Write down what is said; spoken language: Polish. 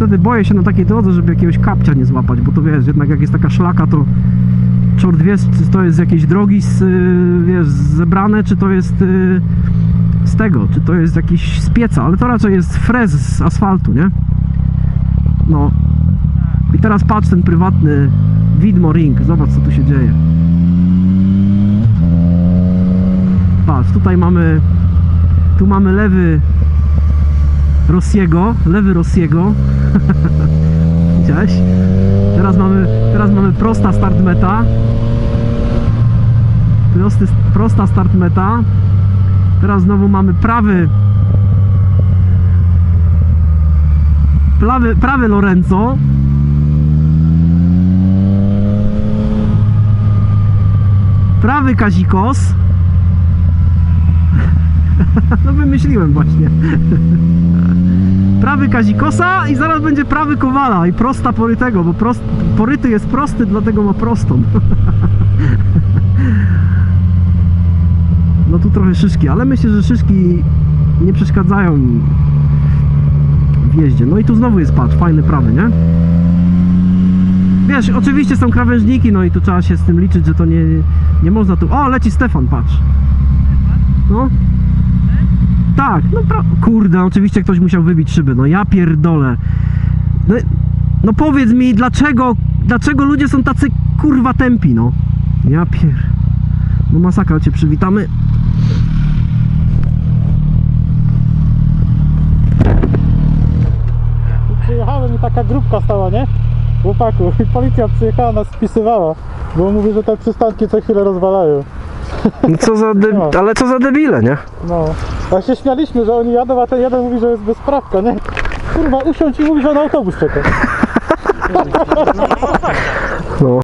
Niestety boję się na takiej drodze, żeby jakiegoś kapcia nie złapać, bo to wiesz, jednak jak jest taka szlaka, to czort wie, czy to jest z jakiejś drogi z, y, wiesz, zebrane, czy to jest y, z tego, czy to jest jakiś z pieca, ale to raczej jest frez z asfaltu, nie? No. I teraz patrz ten prywatny widmo ring, zobacz co tu się dzieje. Patrz, tutaj mamy tu mamy lewy Rossiego, lewy Rossiego. Widziałeś? Teraz mamy, teraz mamy prosta start meta. Prosty, prosta start meta. Teraz znowu mamy prawy prawy, prawy Lorenzo. Prawy Kazikos. No wymyśliłem właśnie. Prawy Kazikosa i zaraz będzie prawy Kowala i prosta porytego, bo prost, poryty jest prosty, dlatego ma prostą. No tu trochę szyszki, ale myślę, że szyszki nie przeszkadzają w jeździe. No i tu znowu jest patrz, fajny prawy, nie? Wiesz, oczywiście są krawężniki, no i tu trzeba się z tym liczyć, że to nie, nie można tu... O, leci Stefan, patrz. No. Tak, no pra... kurde, oczywiście ktoś musiał wybić szyby, no ja pierdolę. No, no powiedz mi, dlaczego, dlaczego ludzie są tacy kurwa tępi, no. Ja pier... No masakra, cię przywitamy. Przyjechałem i taka grupka stała, nie? Chłopaków. I policja przyjechała, nas spisywała. Bo mówi, że te przystanki co chwilę rozwalają. No co za de... ale co za debile, nie? No. A się śmialiśmy, że oni jadą, a ten jeden mówi, że jest bezprawka, nie? Kurwa, usiądź i mówi, że na autobus czeka. No.